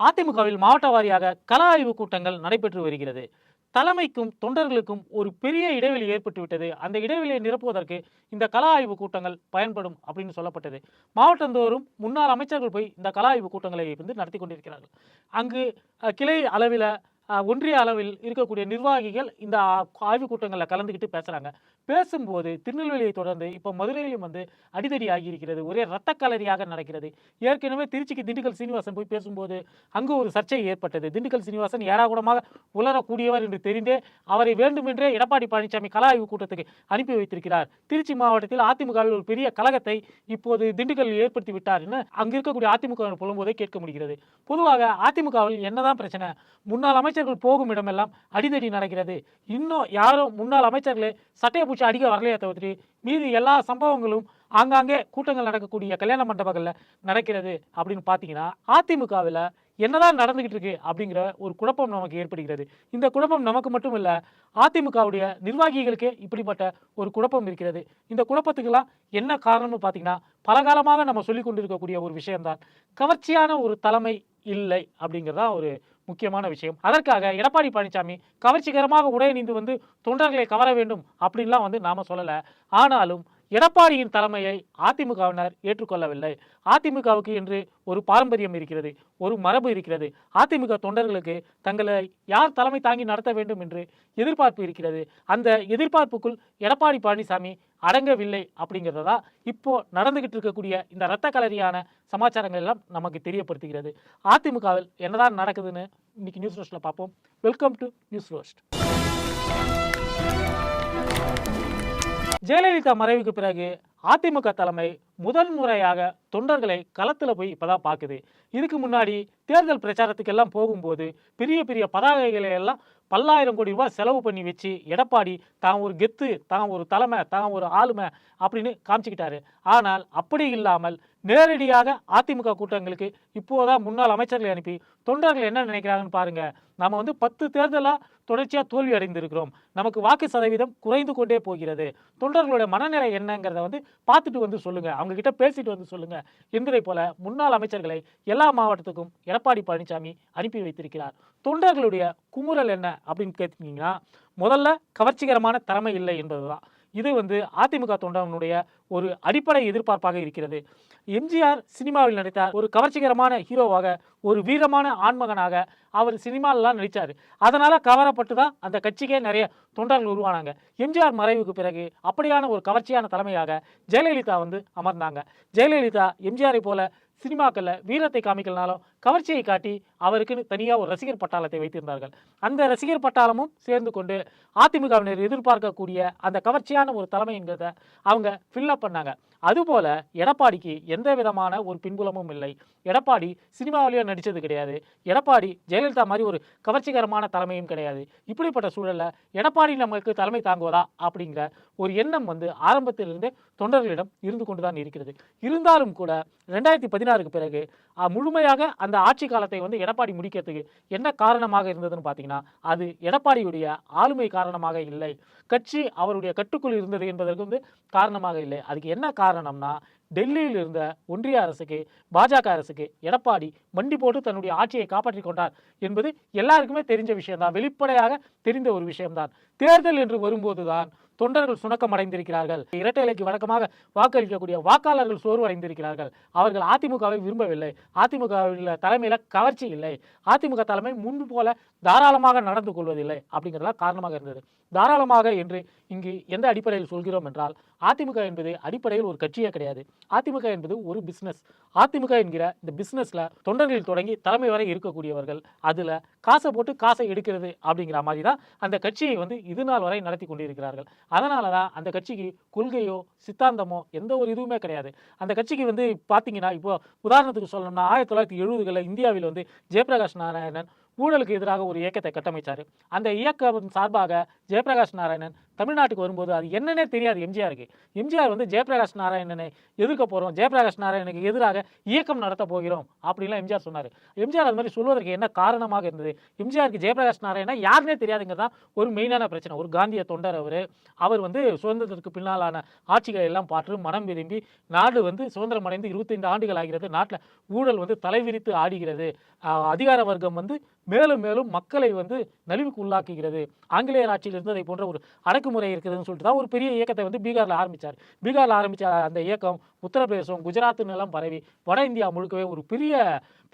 அதிமுகவில் மாவட்ட வாரியாக கள ஆய்வு கூட்டங்கள் நடைபெற்று வருகிறது. தலைமைக்கும் தொண்டர்களுக்கும் ஒரு பெரிய இடைவெளி ஏற்பட்டுவிட்டது அந்த இடைவெளியை நிரப்புவதற்கு இந்த கள ஆய்வு கூட்டங்கள் பயன்படும் அப்படின்னு சொல்லப்பட்டது. மாவட்டந்தோறும் முன்னாள் அமைச்சர்கள் போய் இந்த கள ஆய்வு கூட்டங்களை வந்து நடத்தி கொண்டிருக்கிறார்கள். அங்கு கிளை அளவில் ஒன்றிய அளவில் இருக்கக்கூடிய நிர்வாகிகள் இந்த ஆ- ஆய்வுக் கூட்டங்களில் கலந்துக்கிட்டு பேசுகிறாங்க பேசும்போது திருநெல்வேலியை தொடர்ந்து இப்போ மதுரையிலும் வந்து அடிதடி ஆகியிருக்கிறது. ஒரே ரத்த கலரியாக நடக்கிறது. ஏற்கனவே திருச்சிக்கு திண்டுக்கல் சீனிவாசன் போய் பேசும்போது அங்கு ஒரு சர்ச்சை ஏற்பட்டது. திண்டுக்கல் சீனிவாசன் ஏராகுடமாக உலரக்கூடியவர் என்று தெரிந்தே அவரை வேண்டுமென்றே எடப்பாடி பழனிசாமி கல ஆய்வு கூட்டத்துக்கு அனுப்பி வைத்திருக்கிறார். திருச்சி மாவட்டத்தில் அதிமுகவில் ஒரு பெரிய கழகத்தை இப்போது திண்டுக்கல் ஏற்படுத்தி விட்டார் என்று அங்கு இருக்கக்கூடிய அதிமுக புலம்போதே கேட்க முடிகிறது. பொதுவாக அதிமுகவில் என்னதான் பிரச்சனை முன்னாள் அமைச்சர்கள் போகும் இடமெல்லாம் அடிதடி நடக்கிறது. இன்னும் யாரும் முன்னாள் அமைச்சர்களே சட்டையை பூச்சி அடிக்க வரலையே தவிர்த்து மீதி எல்லா சம்பவங்களும் ஆங்காங்கே கூட்டங்கள் நடக்கக்கூடிய கல்யாண மண்டபங்களில் நடக்கிறது அப்படின்னு பார்த்தீங்கன்னா அதிமுகவில் என்னதான் நடந்துகிட்டு இருக்கு அப்படிங்கிற ஒரு குழப்பம் நமக்கு ஏற்படுகிறது. இந்த குழப்பம் நமக்கு மட்டும் இல்லை அதிமுகவுடைய நிர்வாகிகளுக்கே இப்படிப்பட்ட ஒரு குழப்பம் இருக்கிறது. இந்த குழப்பத்துக்கெல்லாம் என்ன காரணம்னு பார்த்தீங்கன்னா பல காலமாக நம்ம சொல்லி கொண்டிருக்கக்கூடிய ஒரு விஷயம்தான். கவர்ச்சியான ஒரு தலைமை இல்லை அப்படிங்கிறதா ஒரு முக்கியமான விஷயம். அதற்காக எடப்பாடி பழனிசாமி கவர்ச்சிகரமாக உடையணிந்து வந்து தொண்டர்களை கவர வேண்டும் அப்படின்லாம் வந்து நாம சொல்லலை. ஆனாலும் எடப்பாடியின் தலைமையை அதிமுகவினர் ஏற்றுக்கொள்ளவில்லை. அதிமுகவுக்கு என்று ஒரு பாரம்பரியம் இருக்கிறது ஒரு மரபு இருக்கிறது. அதிமுக தொண்டர்களுக்கு தங்களை யார் தலைமை தாங்கி நடத்த வேண்டும் என்று எதிர்பார்ப்பு இருக்கிறது. அந்த எதிர்பார்ப்புக்குள் எடப்பாடி பழனிசாமி அடங்கவில்லை அப்படிங்கிறதா இப்போ நடந்துகிட்டு இருக்கக்கூடிய இந்த இரத்த கலரியான சமாச்சாரங்கள் எல்லாம் நமக்கு தெரியப்படுத்துகிறது. அதிமுகவில் என்னதான் நடக்குதுன்னு இன்னைக்கு நியூஸ் ரோஸ்ட்ல பார்ப்போம். Welcome to news roast Jayalalithaa மறைவுக்கு பிறகு அதிமுக தலைமை முதல் முறையாக தொண்டர்களை களத்தில் போய் இப்பதான் பார்க்குது இதுக்கு முன்னாடி தேர்தல் பிரச்சாரத்துக்கெல்லாம் போகும்போது பெரிய பெரிய பதாகைகளை எல்லாம் பல்லாயிரம் கோடி ரூபாய் செலவு பண்ணி வச்சு எடப்பாடி தான் ஒரு கெத்து தான் ஒரு தலைமை தான் ஒரு ஆளுமை அப்படின்னு காமிச்சிக்கிட்டாரு. ஆனால் அப்படி இல்லாமல் நேரடியாக அதிமுக கூட்டங்களுக்கு இப்போதான் முன்னாள் அமைச்சர்களை அனுப்பி தொண்டர்கள் என்ன நினைக்கிறாங்கன்னு பாருங்க. நம்ம வந்து பத்து தேர்தலாக தொடர்ச்சியாக தோல்வி அடைந்திருக்கிறோம். நமக்கு வாக்கு சதவீதம் குறைந்து கொண்டே போகிறது. தொண்டர்களுடைய மனநிலை என்னங்கிறத வந்து பார்த்துட்டு வந்து சொல்லுங்க. அவங்க கிட்ட பேசிட்டு வந்து சொல்லுங்க. என்பதை போல முன்னாள் அமைச்சர்களை எல்லா மாவட்டத்துக்கும் எடப்பாடி பழனிசாமி அனுப்பி வைத்திருக்கிறார். தொண்டர்களுடைய குமுறல் என்ன அப்படின்னு கேட்டீங்கன்னா முதல்ல கவர்ச்சிகரமான திறமை இல்லை என்பதுதான். இது வந்து அதிமுக தொண்டனுடைய ஒரு அடிப்படை எதிர்பார்ப்பாக இருக்கிறது. எம்ஜிஆர் சினிமாவில் நடித்த ஒரு கவர்ச்சிகரமான ஹீரோவாக ஒரு வீரமான ஆண்மகனாக அவர் சினிமாலெலாம் நடித்தார் அதனால் கவரப்பட்டு தான் அந்த கட்சிக்கே நிறைய தொண்டர்கள் உருவானாங்க. எம்ஜிஆர் மறைவுக்கு பிறகு அப்படியான ஒரு கவர்ச்சியான தலைமையாக ஜெயலலிதா வந்து அமர்ந்தாங்க. ஜெயலலிதா எம்ஜிஆரை போல சினிமாக்களில் வீரத்தை காமிக்கலனாலும் கவர்ச்சியை காட்டி அவருக்குன்னு தனியாக ஒரு ரசிகர் பட்டாளத்தை வைத்திருந்தார்கள். அந்த ரசிகர் பட்டாளமும் சேர்ந்து கொண்டு அதிமுகவினர் எதிர்பார்க்கக்கூடிய அந்த கவர்ச்சியான ஒரு தலைமை என்கிறத அவங்க ஃபில்லப் பண்ணாங்க. அதுபோல் எடப்பாடிக்கு எந்த விதமான ஒரு பின்புலமும் இல்லை. எடப்பாடி சினிமாவிலேயே நடித்தது கிடையாது. எடப்பாடி ஜெயலலிதா மாதிரி ஒரு கவர்ச்சிகரமான தலைமையும் கிடையாது. இப்படிப்பட்ட சூழல்ல எடப்பாடி நமக்கு தலைமை தாங்குவதா அப்படிங்கிற ஒரு எண்ணம் வந்து ஆரம்பத்திலிருந்தே தொண்டர்களிடம் இருந்து கொண்டுதான் இருக்கிறது. இருந்தாலும் கூட ரெண்டாயிரத்தி பதினாறுக்கு பிறகு முழுமையாக அந்த ஆட்சி காலத்தை வந்து எடப்பாடி முடிக்கிறதுக்கு என்ன காரணமாக இருந்ததுன்னு பார்த்தீங்கன்னா அது எடப்பாடியுடைய ஆளுமை காரணமாக இல்லை. கட்சி அவருடைய கட்டுக்குள் இருந்தது என்பதற்கு வந்து காரணமாக இல்லை. அதுக்கு என்ன காரணம்னா டெல்லியில் இருந்த ஒன்றிய அரசுக்கு பாஜக அரசுக்கு எடப்பாடி மண்டி போட்டு தன்னுடைய ஆட்சியை காப்பாற்றிக் கொண்டார் என்பது எல்லாருக்குமே தெரிஞ்ச விஷயம்தான். வெளிப்படையாக தெரிந்த ஒரு விஷயம்தான். தேர்தல் என்று வரும்போதுதான் தொண்டர்கள் சுணக்கம் அடைந்திருக்கிறார்கள் இரட்டை இலைக்கு வழக்கமாக வாக்களிக்கக்கூடிய வாக்காளர்கள் சோர்வு அடைந்திருக்கிறார்கள் அவர்கள் அதிமுகவை விரும்பவில்லை. அதிமுகவில் தலைமையில் கவர்ச்சி இல்லை. அதிமுக தலைமை முன்பு போல தாராளமாக நடந்து கொள்வதில்லை அப்படிங்கிறதெல்லாம் காரணமாக இருந்தது. தாராளமாக என்று இங்கு எந்த அடிப்படையில் சொல்கிறோம் என்றால் அதிமுக என்பது அடிப்படையில் ஒரு கட்சியே கிடையாது. அதிமுக என்பது ஒரு பிஸ்னஸ் அதிமுக என்கிற இந்த பிஸ்னஸில் தொண்டர்களில் தொடங்கி தலைமை வரை இருக்கக்கூடியவர்கள் அதில் காசை போட்டு காசை எடுக்கிறது அப்படிங்கிற மாதிரி தான் அந்த கட்சியை வந்து இது நாள் வரை நடத்தி கொண்டிருக்கிறார்கள். அதனால தான் அந்த கட்சிக்கு கொள்கையோ சித்தாந்தமோ எந்த ஒரு இதுவுமே கிடையாது. அந்த கட்சிக்கு வந்து பார்த்தீங்கன்னா இப்போ உதாரணத்துக்கு சொல்லணும்னா ஆயிரத்தி தொள்ளாயிரத்தி எழுபதுகளில் இந்தியாவில் வந்து ஜெயபிரகாஷ் நாராயணன் ஊழலுக்கு எதிராக ஒரு இயக்கத்தை கட்டமைச்சார். அந்த இயக்கம் சார்பாக ஜெயபிரகாஷ் நாராயணன் தமிழ்நாட்டுக்கு வரும்போது அது என்னன்னே தெரியாது எம்ஜிஆருக்கு. எம்ஜிஆர் வந்து ஜெயபிரகாஷ் நாராயணனை எதிர்க்க போகிறோம் ஜெயபிரகாஷ் நாராயணனுக்கு எதிராக இயக்கம் நடத்த போகிறோம் அப்படின்லாம் எம்ஜிஆர் சொன்னார். எம்ஜிஆர் அது மாதிரி சொல்வதற்கு என்ன காரணமாக இருந்தது? எம்ஜிஆருக்கு ஜெயபிரகாஷ் நாராயணா யாருனே தெரியாதுங்கிறது தான் ஒரு மெயினான பிரச்சனை. ஒரு காந்திய தொண்டர் அவர். அவர் வந்து சுதந்திரத்திற்கு பின்னாலான ஆட்சிகளை எல்லாம் பார்த்து மனம் விரும்பி நாடு வந்து சுதந்திரம் அடைந்து இருபத்தைந்து ஆண்டுகள் ஆகிறது. நாட்டில் ஊழல் வந்து தலைவிரித்து ஆடுகிறது. அதிகார வர்க்கம் வந்து மேலும் மேலும் மக்களை வந்து நலிவுக்கு உள்ளாக்குகிறது. ஆங்கிலேயர் ஆட்சியில் இருந்ததை போன்ற ஒரு அடக்கு ஒடுக்குமுறை இருக்குதுன்னு சொல்லிட்டு தான் ஒரு பெரிய இயக்கத்தை வந்து பீகாரில் ஆரம்பித்தார் பீகாரில் ஆரம்பித்த அந்த இயக்கம் உத்தரப்பிரதேசம் குஜராத்துன்னு எல்லாம் பரவி வட இந்தியா முழுக்கவே ஒரு பெரிய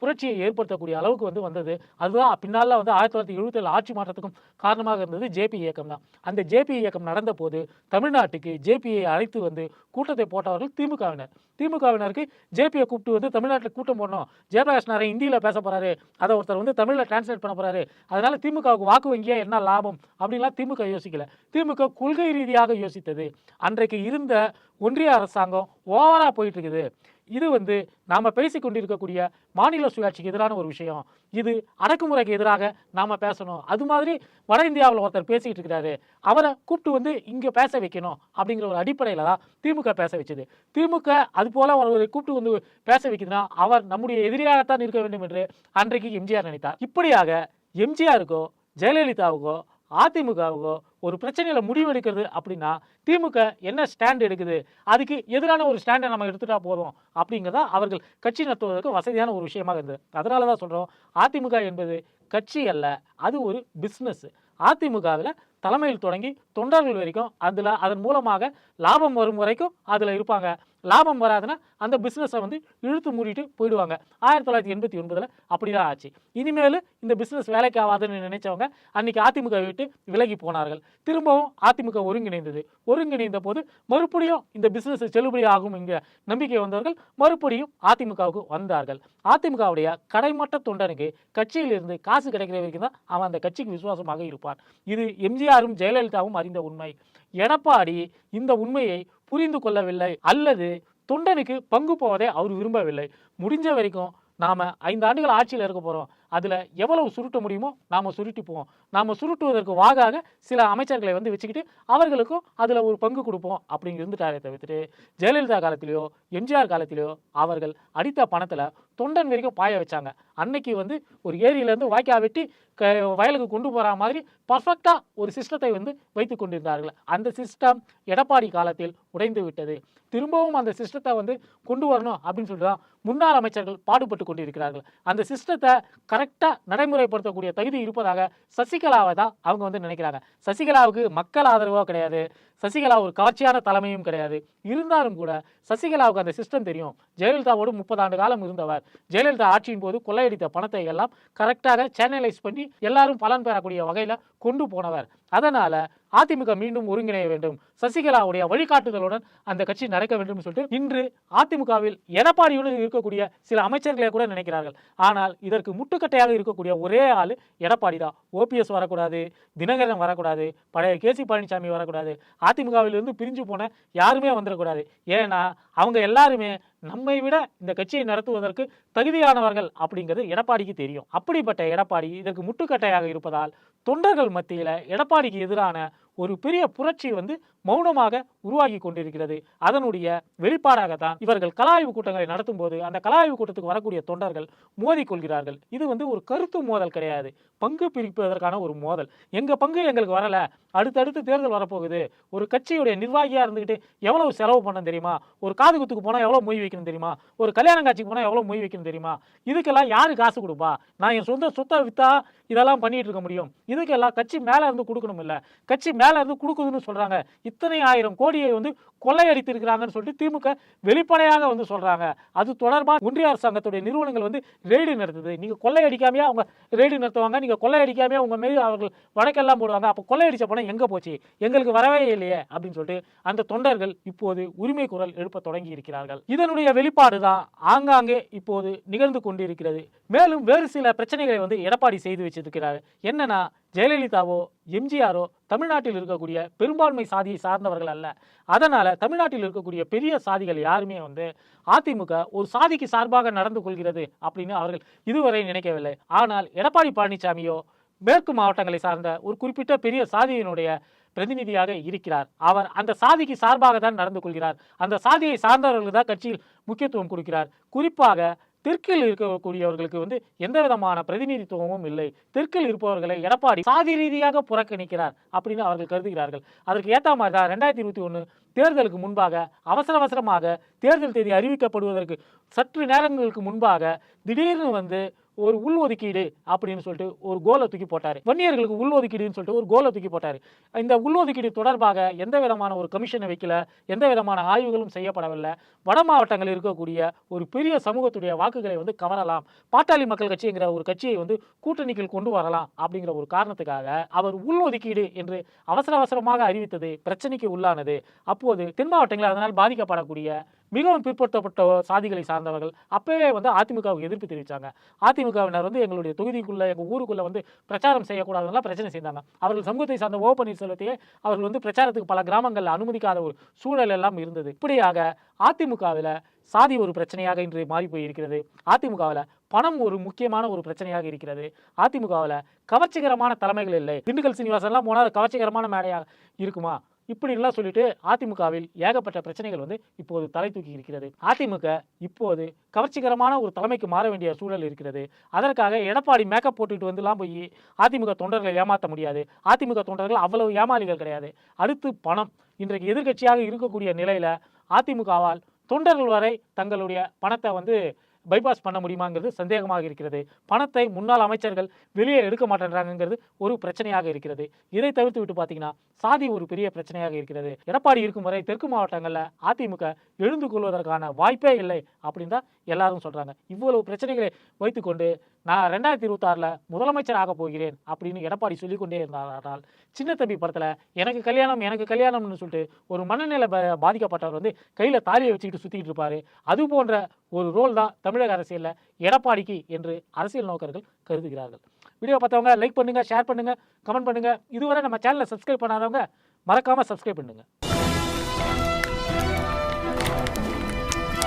புரட்சியை ஏற்படுத்தக்கூடிய அளவுக்கு வந்து வந்தது. அதுதான் பின்னால் வந்து ஆயிரத்தி தொள்ளாயிரத்தி எழுபத்தேழு ஆட்சி மாற்றத்துக்கும் காரணமாக இருந்தது ஜேபி இயக்கம் தான். அந்த ஜேபி இயக்கம் நடந்த போது தமிழ்நாட்டுக்கு ஜேபியை அழைத்து வந்து கூட்டத்தை போட்டவர்கள் திமுகவினர். திமுகவினருக்கு ஜேபியை கூப்பிட்டு வந்து தமிழ்நாட்டில் கூட்டம் போடணும். ஜெயபிரகாஷ் நாராயண் பேச போகிறாரு அதை ஒருத்தர் வந்து தமிழில் டிரான்ஸ்லேட் பண்ண போகிறாரு அதனால் திமுகவுக்கு வாக்கு வங்கியாக என்ன லாபம்? அப்படின்லாம் திமுக யோசிக்கல. திமுக கொள்கை ரீதியாக யோசித்தது. அன்றைக்கு இருந்த ஒன்றிய அரசாங்கம் ஓவராக போயிட்டு இருக்குது இது வந்து நாம் பேசி கொண்டிருக்கக்கூடிய மாநில சுயாட்சிக்கு எதிரான ஒரு விஷயம். இது அடக்குமுறைக்கு எதிராக நாம் பேசணும். அது மாதிரி வட இந்தியாவில் ஒருத்தர் பேசிக்கிட்டு இருக்கிறாரு அவரை கூப்பிட்டு வந்து இங்கே பேச வைக்கணும் அப்படிங்கிற ஒரு அடிப்படையில் தான் திமுக பேச வச்சது. திமுக அது போல் ஒருவரை கூப்பிட்டு வந்து பேச வைக்குதுன்னா அவர் நம்முடைய எதிரியாகத்தான் இருக்க வேண்டும் என்று அன்றைக்கு எம்ஜிஆர் நினைத்தார். இப்படியாக எம்ஜிஆருக்கோ ஜெயலலிதாவுக்கோ அதிமுகவுக்கோ ஒரு பிரச்சனையில் முடிவெடுக்கிறது அப்படின்னா திமுக என்ன ஸ்டாண்ட் எடுக்குது? அதுக்கு எதிரான ஒரு ஸ்டாண்டை நம்ம எடுத்துட்டா போதும் அப்படிங்கிறதா அவர்கள் கட்சி நடத்துவதற்கு வசதியான ஒரு விஷயமாக இருந்தது. அதனால தான் சொல்கிறோம் அதிமுக என்பது கட்சி அல்ல அது ஒரு பிஸ்னஸ் அதிமுகவில் தலைமையில் தொடங்கி தொண்டர்கள் வரைக்கும் அதில் அதன் மூலமாக லாபம் வரும் வரைக்கும் அதில் இருப்பாங்க. லாபம் வராதுன்னா அந்த பிஸ்னஸை வந்து இழுத்து மூடிட்டு போயிடுவாங்க. ஆயிரத்தி தொள்ளாயிரத்தி எண்பத்தி ஒன்பதில் அப்படி தான் ஆச்சு. இனிமேல் இந்த பிஸ்னஸ் வேலைக்கு ஆகாதுன்னு நினைச்சவங்க அன்னைக்கு அதிமுக விட்டு விலகி போனார்கள். திரும்பவும் அதிமுக ஒருங்கிணைந்தது. ஒருங்கிணைந்த போது மறுபடியும் இந்த பிஸ்னஸ் செல்லுபடி ஆகும் என்கிற நம்பிக்கை வந்தவர்கள் மறுபடியும் அதிமுகவுக்கு வந்தார்கள். அதிமுகவுடைய கடைமட்ட தொண்டனுக்கு கட்சியிலிருந்து காசு கிடைக்கிற வரைக்கும் தான் அவன் அந்த கட்சிக்கு விசுவாசமாக இருப்பான். இது எம்ஜிஆர் எம்ஜிஆரும் ஜெயலலிதாவும் அறிந்த உண்மை. எடப்பாடி இந்த உண்மையை புரிந்து கொள்ளவில்லை. அல்லது தொண்டனுக்கு பங்கு போவதை அவர் விரும்பவில்லை. முடிஞ்ச வரைக்கும் நாம் ஐந்து ஆண்டுகள் ஆட்சியில் இருக்க போகிறோம் அதில் எவ்வளவு சுருட்ட முடியுமோ நாம சுருட்டிப்போம். நாம் சுருட்டுவதற்கு வாகாக சில அமைச்சர்களை வந்து வச்சுக்கிட்டு அவர்களுக்கும் அதில் ஒரு பங்கு கொடுப்போம் அப்படின்னு இருந்துட்டாரே தவிர்த்துட்டு ஜெயலலிதா காலத்திலேயோ எம்ஜிஆர் காலத்திலேயோ அவர்கள் அடித்த பணத்தில் தொண்டன் வரைக்கும் பாய வச்சாங்க. அன்னைக்கு வந்து ஒரு ஏரியிலேருந்து வாய்க்கா வெட்டி க வயலுக்கு கொண்டு போகிற மாதிரி பர்ஃபெக்டாக ஒரு சிஸ்டத்தை வந்து வைத்து கொண்டிருந்தார்கள். அந்த சிஸ்டம் எடப்பாடி காலத்தில் உடைந்து விட்டது. திரும்பவும் அந்த சிஸ்டத்தை வந்து கொண்டு வரணும் அப்படின்னு சொல்லிட்டு தான் முன்னாள் அமைச்சர்கள் பாடுபட்டு கொண்டிருக்கிறார்கள். அந்த சிஸ்டத்தை கரெக்டாக நடைமுறைப்படுத்தக்கூடிய தகுதி இருப்பதாக சசிகலாவை தான் அவங்க வந்து நினைக்கிறாங்க. சசிகலாவுக்கு மக்கள் ஆதரவோ கிடையாது. சசிகலா ஒரு கவர்ச்சியான தலைமையும் கிடையாது. இருந்தாலும் கூட சசிகலாவுக்கு அந்த சிஸ்டம் தெரியும். ஜெயலலிதாவோடு முப்பது ஆண்டு காலம் இருந்தவர். ஜெயலலிதா ஆட்சியின் போது கொள்ளையடித்த பணத்தை எல்லாம் கரெக்டாக சேனலைஸ் பண்ணி எல்லாரும் பலன் பெறக்கூடிய வகையில் கொண்டு போனவர். அதனால அதிமுக மீண்டும் ஒருங்கிணைய வேண்டும். சசிகலாவுடைய வழிகாட்டுதலுடன் அந்த கட்சி நடக்க வேண்டும் சொல்லிட்டு இன்று அதிமுகவில் எடப்பாடியுடன் இருக்கக்கூடிய சில அமைச்சர்களை கூட நினைக்கிறார்கள். ஆனால் இதற்கு முட்டுக்கட்டையாக இருக்கக்கூடிய ஒரே ஆள் எடப்பாடி தான். ஓபிஎஸ் வரக்கூடாது தினகரன் வரக்கூடாது பழைய கேசி பழனிசாமி வரக்கூடாது அதிமுகவிலிருந்து பிரிஞ்சு போன யாருமே வந்துடக்கூடாது. ஏன்னா அவங்க எல்லாருமே நம்மை விட இந்த கட்சியை நடத்துவதற்கு தகுதியானவர்கள் அப்படிங்கிறது எடப்பாடிக்கு தெரியும். அப்படிப்பட்ட எடப்பாடி இதற்கு முட்டுக்கட்டையாக இருப்பதால் தொண்டர்கள் மத்தியில் எடப்பாடிக்கு எதிரான ஒரு பெரிய புரட்சி வந்து மௌனமாக உருவாகி கொண்டிருக்கிறது. அதனுடைய வெளிப்பாடாக தான் இவர்கள் கலாய்வு கூட்டங்களை நடத்தும் போது அந்த கலாய்வு கூட்டத்துக்கு வரக்கூடிய தொண்டர்கள் மோதிக்கொள்கிறார்கள் இது வந்து ஒரு கருத்து மோதல் கிடையாது. பங்கு பிரிப்பதற்கான ஒரு மோதல். எங்க பங்கு எங்களுக்கு வரல. அடுத்தடுத்து தேர்தல் வரப்போகுது. ஒரு கட்சியுடைய நிர்வாகியா இருந்துகிட்டு எவ்வளவு செலவு பண்ண தெரியுமா? ஒரு காது குத்துக்கு போனா எவ்வளவு மொய் வைக்கணும் தெரியுமா? ஒரு கல்யாண காட்சிக்கு போனா எவ்வளவு மொய் வைக்கணும் தெரியுமா? இதுக்கெல்லாம் யாரு காசு கொடுப்பா? நான் என் சொந்த சொத்தை வித்தா இதெல்லாம் பண்ணிட்டு இருக்க முடியும். இதுக்கெல்லாம் கட்சி மேல இருந்து கொடுக்கணும் இல்ல கட்சி மேல இருந்து கொடுக்குதுன்னு சொல்கிறாங்க இத்தனை ஆயிரம் கோடியை வந்து கொள்ளையடித்திருக்கிறாங்கன்னு சொல்லிட்டு திமுக வெளிப்படையாக வந்து சொல்கிறாங்க அது தொடர்பாக ஒன்றிய அரசாங்கத்துடைய நிறுவனங்கள் வந்து ரெய்டு நடத்துது. நீங்கள் கொள்ளையடிக்காமையா அவங்க ரெய்டு நடத்துவாங்க நீங்கள் கொள்ளையடிக்காமையே உங்கள் மீது அவர்கள் வழக்கெல்லாம் போடுவாங்க. அப்போ கொள்ளையடிச்ச பணம் எங்கே போச்சு? எங்களுக்கு வரவே இல்லையே அப்படின்னு சொல்லிட்டு அந்த தொண்டர்கள் இப்போது உரிமை குரல் எழுப்ப தொடங்கி இருக்கிறார்கள். இதனுடைய வெளிப்பாடு தான் ஆங்காங்கே இப்போது நிகழ்ந்து கொண்டிருக்கிறது. மேலும் வேறு சில பிரச்சனைகளை வந்து எடப்பாடி செய்து வச்சிருக்கிறார். என்னன்னா ஜெயலலிதாவோ எம்ஜிஆரோ தமிழ்நாட்டில் இருக்கக்கூடிய பெரும்பான்மை சாதியை சார்ந்தவர்கள் அல்ல. அதனால தமிழ்நாட்டில் இருக்கக்கூடிய பெரிய சாதிகள் யாருமே வந்து அதிமுக ஒரு சாதிக்கு சார்பாக நடந்து கொள்கிறது அப்படின்னு அவர்கள் இதுவரை நினைக்கவில்லை. ஆனால் எடப்பாடி பழனிசாமியோ மேற்கு மாவட்டங்களை சார்ந்த ஒரு குறிப்பிட்ட பெரிய சாதியினுடைய பிரதிநிதியாக இருக்கிறார். அவர் அந்த சாதிக்கு சார்பாக தான் நடந்து கொள்கிறார். அந்த சாதியை சார்ந்தவர்களுக்கு தான் கட்சியில் முக்கியத்துவம் கொடுக்கிறார். குறிப்பாக தெற்கில் இருக்கக்கூடியவர்களுக்கு வந்து எந்த விதமான பிரதிநிதித்துவமும் இல்லை. தெற்கில் இருப்பவர்களை எடப்பாடி சாதி ரீதியாக புறக்கணிக்கிறார் அப்படின்னு அவர்கள் கருதுகிறார்கள். அதற்கு ஏற்ற மாதிரி தான் ரெண்டாயிரத்தி இருபத்தி ஒன்று தேர்தலுக்கு முன்பாக அவசர அவசரமாக தேர்தல் தேதி அறிவிக்கப்படுவதற்கு சற்று நேரங்களுக்கு முன்பாக திடீர்னு வந்து ஒரு உள் ஒதுக்கீடு அப்படின்னு சொல்லிட்டு ஒரு கோலை தூக்கி போட்டார். வன்னியர்களுக்கு உள் ஒதுக்கீடுன்னு சொல்லிட்டு ஒரு கோலை தூக்கி போட்டார். இந்த உள் ஒதுக்கீடு தொடர்பாக எந்த விதமான ஒரு கமிஷனை வைக்கல எந்த விதமான ஆய்வுகளும் செய்யப்படவில்லை. வட மாவட்டங்களில் இருக்கக்கூடிய ஒரு பெரிய சமூகத்துடைய வாக்குகளை வந்து கவரலாம். பாட்டாளி மக்கள் கட்சிங்கிற ஒரு கட்சியை வந்து கூட்டணிக்குள் கொண்டு வரலாம் அப்படிங்கிற ஒரு காரணத்துக்காக அவர் உள் ஒதுக்கீடு என்று அவசர அவசரமாக அறிவித்தது பிரச்சனைக்கு உள்ளானது. அப்போது தென் மாவட்டங்களில் அதனால் பாதிக்கப்படக்கூடிய மிகவும் பிற்படுத்தப்பட்ட சாதிகளை சார்ந்தவர்கள். அப்பவே வந்து அதிமுகவுக்கு எதிர்ப்பு தெரிவித்தாங்க அதிமுகவினர் வந்து எங்களுடைய தொகுதிக்குள்ளே எங்கள் ஊருக்குள்ளே வந்து பிரச்சாரம் செய்யக்கூடாதுலாம் பிரச்சனை செய்தாங்க. அவர்கள் சமூகத்தை சார்ந்த ஓ பன்னீர்செல்வத்தையே அவர்கள் வந்து பிரச்சாரத்துக்கு பல கிராமங்களில் அனுமதிக்காத ஒரு சூழல் எல்லாம் இருந்தது. இப்படியாக அதிமுகவில் சாதி ஒரு பிரச்சனையாக இன்று மாறி போயிருக்கிறது அதிமுகவில் பணம் ஒரு முக்கியமான ஒரு பிரச்சனையாக இருக்கிறது. அதிமுகவில் கவர்ச்சிகரமான தலைமைகள் இல்லை. திண்டுக்கல் சீனிவாசன்லாம் போனால் கவர்ச்சிகரமான மேடையாக இருக்குமா? இப்படிலாம் சொல்லிட்டு அதிமுகவில் ஏகப்பட்ட பிரச்சனைகள் வந்து இப்போது தலை தூக்கி இருக்கிறது. அதிமுக இப்போது கவர்ச்சிகரமான ஒரு தலைமைக்கு மாற வேண்டிய சூழல் இருக்கிறது. அதற்காக எடப்பாடி மேக்கப் போட்டுட்டு வந்துலாம் போய் அதிமுக தொண்டர்களை ஏமாற்ற முடியாது. அதிமுக தொண்டர்கள் அவ்வளவு ஏமாளிகள் கிடையாது. அடுத்து பணம். இன்றைக்கு எதிர்க்கட்சியாக இருக்கக்கூடிய நிலையில் அதிமுகவால் தொண்டர்கள் வரை தங்களுடைய பணத்தை வந்து பைபாஸ் பண்ண முடியுமாங்கிறது சந்தேகமாக இருக்கிறது. பணத்தை முன்னாள் அமைச்சர்கள் வெளியே எடுக்க மாட்டேன்றாங்கிறது ஒரு பிரச்சனையாக இருக்கிறது. இதை தவிர்த்து விட்டு பார்த்தீங்கன்னா சாதி ஒரு பெரிய பிரச்சனையாக இருக்கிறது. எடப்பாடி இருக்கும் வரை தெற்கு மாவட்டங்களில் அதிமுக எழுந்து கொள்வதற்கான வாய்ப்பே இல்லை அப்படின்னு தான் எல்லாரும் சொல்கிறாங்க இவ்வளவு பிரச்சனைகளை வைத்துக்கொண்டு நான் ரெண்டாயிரத்தி இருபத்தாறில் முதலமைச்சர் ஆக போகிறேன் அப்படின்னு எடப்பாடி சொல்லிக்கொண்டே இருந்தாரால் சின்ன தம்பி படத்தில் எனக்கு கல்யாணம் எனக்கு கல்யாணம்னு சொல்லிட்டு ஒரு மனநிலை பாதிக்கப்பட்டவர் வந்து கையில் தாலியை வச்சுக்கிட்டு சுற்றிட்டு இருப்பார். அது போன்ற ஒரு ரோல் தான் தமிழக அரசியலில் எடப்பாடிக்கு என்று அரசியல் நோக்கர்கள் கருதுகிறார்கள். வீடியோ பார்த்தவங்க லைக் பண்ணுங்கள் ஷேர் பண்ணுங்கள் கமெண்ட் பண்ணுங்கள் இதுவரை நம்ம சேனலை சப்ஸ்கிரைப் பண்ணாதவங்க மறக்காமல் சப்ஸ்கிரைப் பண்ணுங்கள்